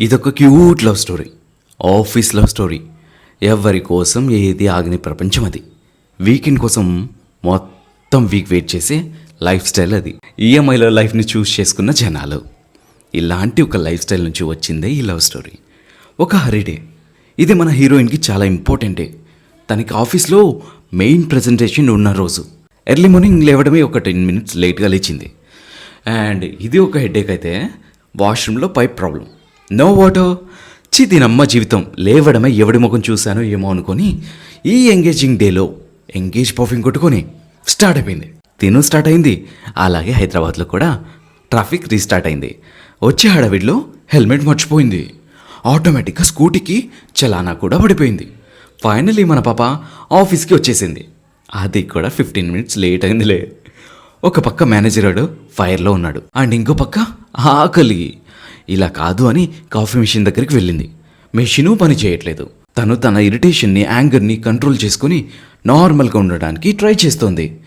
ఇదొక cute love story office love story. ఎవరి కోసం ఏది ఆగని ప్రపంచం అది. వీకెండ్ కోసం మొత్తం వీక్ వెయిట్ చేసే లైఫ్ స్టైల్ అది. ఈఎంఐలో లైఫ్ని చూస్ చేసుకున్న జనాలు. ఇలాంటి ఒక లైఫ్ స్టైల్ నుంచి వచ్చిందే ఈ లవ్ స్టోరీ. ఒక హరిడే. ఇది మన హీరోయిన్కి చాలా ఇంపార్టెంటే. తనకి ఆఫీస్లో మెయిన్ ప్రజెంటేషన్ ఉన్న రోజు. ఎర్లీ మార్నింగ్ లేవడమే ఒక టెన్ మినిట్స్ లేట్గా లేచింది. అండ్ ఇది ఒక హెడేక్ అయితే వాష్రూమ్లో పైప్ ప్రాబ్లం నో వాటో? చి దీనమ్మ జీవితం లేవడమే ఎవడి ముఖం చూశానో ఏమో అనుకొని ఈ ఎంగేజింగ్ డేలో ఎంగేజ్ పర్ఫ్యూమ్ కొట్టుకొని స్టార్ట్ అయిపోయింది. తిను స్టార్ట్ అయింది. అలాగే హైదరాబాద్లో కూడా ట్రాఫిక్ రీస్టార్ట్ అయింది. వచ్చే హడావిడిలో హెల్మెట్ మర్చిపోయింది. ఆటోమేటిక్గా స్కూటీకి చలానా కూడా పడిపోయింది. ఫైనలీ మన పాప ఆఫీస్కి వచ్చేసింది. అది కూడా ఫిఫ్టీన్ మినిట్స్ లేట్ అయిందిలే. ఒక పక్క మేనేజర్ వాడు ఫైర్లో ఉన్నాడు. అండ్ ఇంకో పక్క ఆకలి. ఇలా కాదు అని కాఫీ మెషిన్ దగ్గరికి వెళ్ళింది. మెషిను పని చేయట్లేదు. తను తన ఇరిటేషన్ని యాంగర్ని కంట్రోల్ చేసుకుని నార్మల్గా ఉండడానికి ట్రై చేస్తోంది.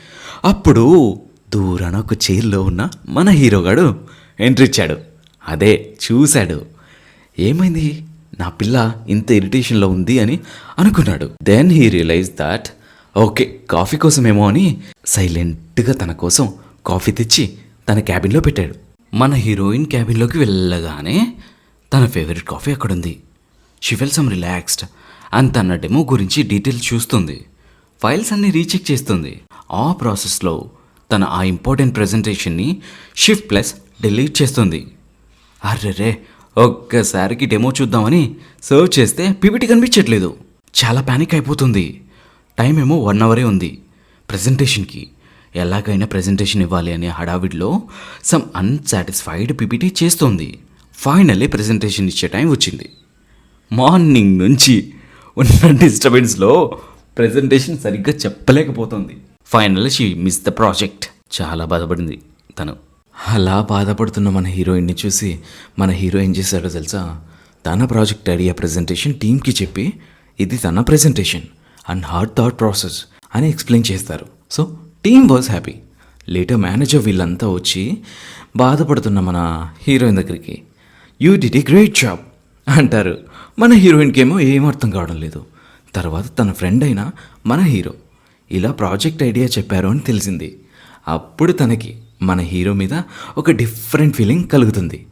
అప్పుడు దూరాన ఒక చైర్లో ఉన్న మన హీరోగాడు ఎంట్రీ ఇచ్చాడు. అదే చూశాడు. ఏమైంది? నా పిల్ల ఇంత ఇరిటేషన్లో ఉంది అని అనుకున్నాడు. Then he realise that okay coffee కోసమేమో అని సైలెంట్గా తన కోసం కాఫీ తెచ్చి తన క్యాబిన్లో పెట్టాడు. మన హీరోయిన్ క్యాబిన్లోకి వెళ్ళగానే తన favourite coffee అక్కడుంది. She fell some relaxed and తన డెమో గురించి డీటెయిల్స్ చూస్తుంది. ఫైల్స్ అన్ని రీచెక్ చేస్తుంది. ఆ ప్రాసెస్లో తన ఆ ఇంపార్టెంట్ ప్రజెంటేషన్ని షిఫ్ట్ ప్లస్ డిలీట్ చేస్తుంది. అర్రెరే ఒక్కసారికి డెమో చూద్దామని సర్వ్ చేస్తే పీపీటీ కనిపించట్లేదు. చాలా ప్యానిక్ అయిపోతుంది. టైం ఏమో వన్ అవరే ఉంది. ప్రజెంటేషన్కి ఎలాగైనా ప్రజెంటేషన్ ఇవ్వాలి అనే హడావిడిలో సమ్ అన్సాటిస్ఫైడ్ పీపీటీ చేస్తోంది. ఫైనల్లీ ప్రజెంటేషన్ ఇచ్చే టైం వచ్చింది. మార్నింగ్ నుంచి ఉన్న డిస్టర్బెన్స్లో ప్రజెంటేషన్ సరిగ్గా చెప్పలేకపోతుంది. Final she miss the project చాలా బాధపడింది తను. అలా బాధపడుతున్న మన హీరోయిన్ని చూసి మన హీరో ఏం చేశాడో తెలుసా? తన ప్రాజెక్ట్ ఐడియా ప్రజెంటేషన్ టీంకి చెప్పి ఇది తన presentation and hard thought process అని ఎక్స్ప్లెయిన్ చేస్తారు. So team was happy. Later manager వీళ్ళంతా వచ్చి బాధపడుతున్న మన హీరోయిన్ దగ్గరికి you did a great job అంటారు. మన హీరోయిన్కి ఏమో ఏం అర్థం కావడం లేదు. తర్వాత తన ఫ్రెండ్ అయిన మన హీరో ఇలా ప్రాజెక్ట్ ఐడియా చెప్పారు అని తెలిసింది. అప్పుడు తనకి మన హీరో మీద ఒక డిఫరెంట్ ఫీలింగ్ కలుగుతుంది.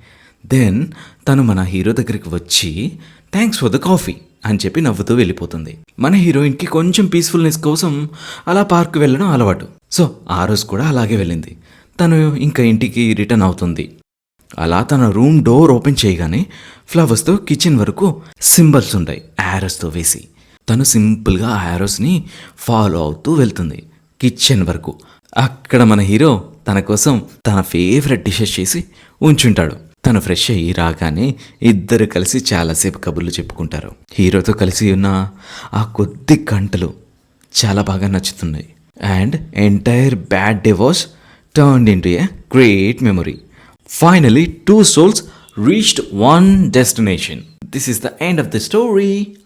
దెన్ తను మన హీరో దగ్గరికి వచ్చి థ్యాంక్స్ ఫర్ ద కాఫీ అని చెప్పి నవ్వుతూ వెళ్ళిపోతుంది. మన హీరోయిన్కి కొంచెం పీస్ఫుల్నెస్ కోసం అలా పార్క్ వెళ్ళడం అలవాటు. సో ఆ రోజు కూడా అలాగే వెళ్ళింది. తను ఇంకా ఇంటికి రిటర్న్ అవుతుంది. అలా తన రూమ్ డోర్ ఓపెన్ చేయగానే ఫ్లవర్స్తో కిచెన్ వరకు సింబల్స్ ఉంటాయి యారోస్తో వేసి. తను సింపుల్గా ఆ యారోస్ని ఫాలో అవుతూ వెళ్తుంది కిచెన్ వరకు. అక్కడ మన హీరో తన కోసం తన ఫేవరెట్ డిషెస్ చేసి ఉంచుంటాడు. తను ఫ్రెష్ అయ్యి రాగానే ఇద్దరు కలిసి చాలాసేపు కబుర్లు చెప్పుకుంటారు. హీరోతో కలిసి ఉన్న ఆ కొద్ది గంటలు చాలా బాగా నచ్చుతున్నాయి. and entire bad day was turned into a great memory. Finally, two souls reached one destination. This is the end of the story.